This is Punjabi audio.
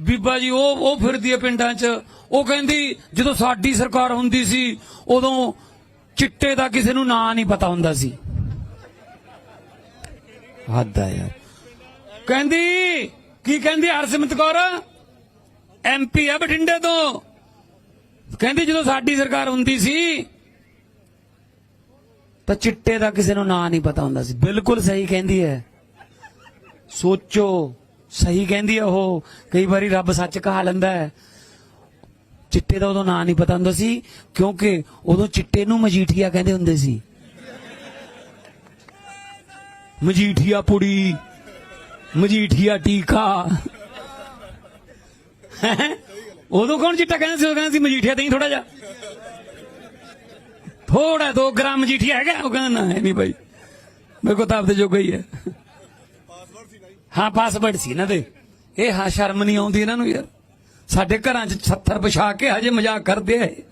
ਬੀਬਾ ਜੀ, ਉਹ ਉਹ ਫਿਰਦੀ ਹੈ ਪਿੰਡਾਂ 'ਚ। ਉਹ ਕਹਿੰਦੀ, ਜਦੋਂ ਸਾਡੀ ਸਰਕਾਰ ਹੁੰਦੀ ਸੀ, ਉਦੋਂ ਚਿੱਟੇ ਦਾ ਕਿਸੇ ਨੂੰ ਨਾਂ ਨਹੀਂ ਪਤਾ ਹੁੰਦਾ ਸੀ। ਹੱਦ ਆ ਯਾਰ। ਕਹਿੰਦੀ, ਕੀ ਕਹਿੰਦੀ ਹਰਸਿਮਰਤ ਕੌਰ? ਐਮਪੀ ਹੈ ਬਠਿੰਡੇ ਤੋਂ। ਕਹਿੰਦੀ, ਜਦੋਂ ਸਾਡੀ ਸਰਕਾਰ ਹੁੰਦੀ ਸੀ, ਤਾਂ ਚਿੱਟੇ ਦਾ ਕਿਸੇ ਨੂੰ ਨਾਂ ਨਹੀਂ ਪਤਾ ਹੁੰਦਾ ਸੀ। ਬਿਲਕੁਲ ਸਹੀ ਕਹਿੰਦੀ ਹੈ। ਸੋਚੋ। ਸਹੀ ਕਹਿੰਦੀ ਆ ਉਹ। ਕਈ ਵਾਰੀ ਰੱਬ ਸੱਚ ਕਹਾ ਲੈਂਦਾ ਹੈ। ਚਿੱਟੇ ਦਾ ਉਦੋਂ ਨਾਂ ਨਹੀਂ ਪਤਾ ਹੁੰਦਾ ਸੀ, ਕਿਉਂਕਿ ਉਦੋਂ ਚਿੱਟੇ ਨੂੰ ਮਜੀਠੀਆ ਕਹਿੰਦੇ ਹੁੰਦੇ ਸੀ। ਮਜੀਠੀਆ ਪੁੜੀ, ਮਜੀਠੀਆ ਟੀਕਾ। ਉਦੋਂ ਕੌਣ ਚਿੱਟਾ ਕਹਿੰਦਾ ਸੀ? ਉਹ ਕਹਿੰਦਾ ਸੀ ਮਜੀਠੀਆ ਦੇਈ ਥੋੜਾ ਜਿਹਾ। ਥੋੜਾ 2 ਗ੍ਰਾਮ ਮਜੀਠੀਆ ਹੈਗਾ, ਉਹ ਕਹਿੰਦਾ, ਨਾ ਹੈ ਨਹੀਂ ਭਾਈ ਮੇਰੇ ਕੋਲ ਤਾਂ ਆਪਦੇ ਜੋਗਾ ਹੀ ਹੈ। ਹਾਂ ਪਾਸਵਰਡ ਸੀ ਇਹਨਾਂ ਦੇ। ਇਹ ਹਾਂ, ਸ਼ਰਮ ਨਹੀਂ ਆਉਂਦੀ ਇਹਨਾਂ ਨੂੰ ਯਾਰ। ਸਾਡੇ ਘਰਾਂ 'ਚ 70 ਵਿਛਾ ਕੇ ਹਜੇ ਮਜ਼ਾਕ ਕਰਦੇ ਆ